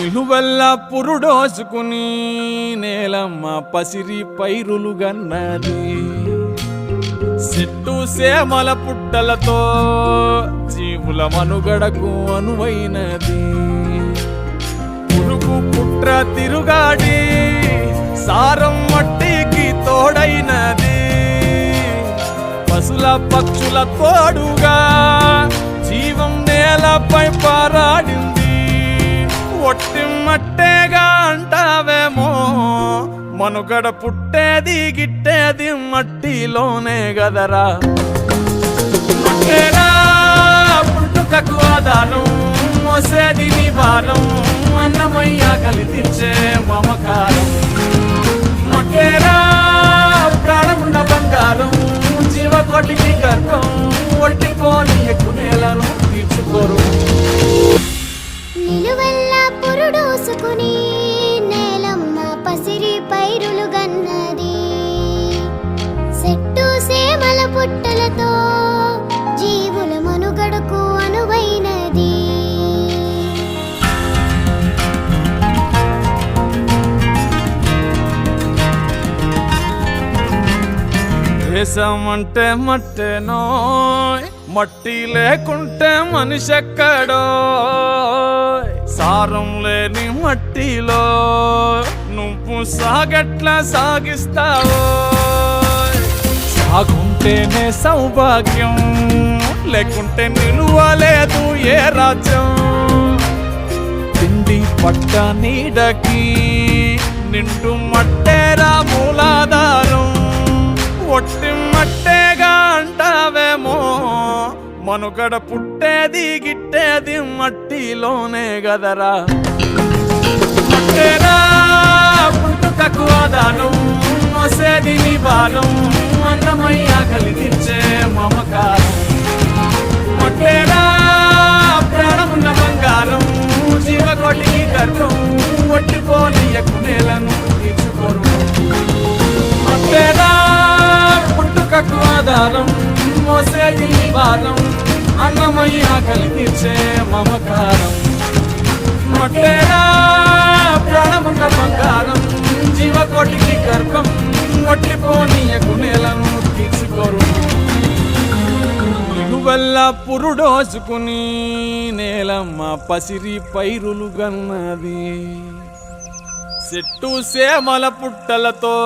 నిలువల్ల పురుడోసుకుని నేలమ్మ పసిరి పైరులు గన్నది. చెట్టు సేమల పుట్టలతో జీవుల మనుగడకు అనువైనది. పురుగు పుట్ర తిరుగాడి సారం మట్టికి తోడైనది. పశుల పక్షుల తోడుగా జీవం నేలపై పొట్టి మట్టేగా అంటావేమో. మనుగడ పుట్టేది గిట్టేది మట్టిలోనే గదరా. పుట్టుకకు ఆధారం మోసేది నీ భారం అన్నమయ్య కలితిచ్చే మమకారం. మకేరా ప్రాణమున్న బంగారం జీవకోటికి గర్భం పురుడోసుకుని నేలమ్మ పసిరి పైరులు గన్నది. సెట్టు సేమల పుట్టలతో జీవుల మనుగడకు అనువైనది. దేశం అంటే మట్టేనో మట్టి లేకుంటే మనిషి ఎక్కడో సారం లేని మట్టిలో నువ్వు సాగట్లా సాగిస్తావో? సాగుంటేనే సౌభాగ్యం లేకుంటే నిలువలేదు ఏ రాజ్యం? తిండి పట్ట నీడకి నిండు మట్టేరా మూలాధారం ఒట్టి మనుగడ పుట్టేది గిట్టేది మట్టిలోనే గదరా. మట్టేరా పుట్టుకకు ఆధారం మోసేది నీ భారం అన్నమయ్య కలిగించే మమకారం. మట్టేరా ప్రాణమున్న బంగారం జీవకోటికి గర్భం ఒట్టిపోని నేలను తీర్చుకోరు మట్టేరా పుట్టుకకు ఆధారం మోసేది నీ భారం అన్నమయ్య కలిగించే మమకారం. మొట్టేరా ప్రాణమున్న బంగారం జీవకోటికి గర్భం ఒట్టిపోని నేలను తీసుకోరు నిలువెల్ల పురుడోసుకుని నేలమ్మ పసిరి పైరులు గన్నది. చెట్టు సేమల పుట్టలతో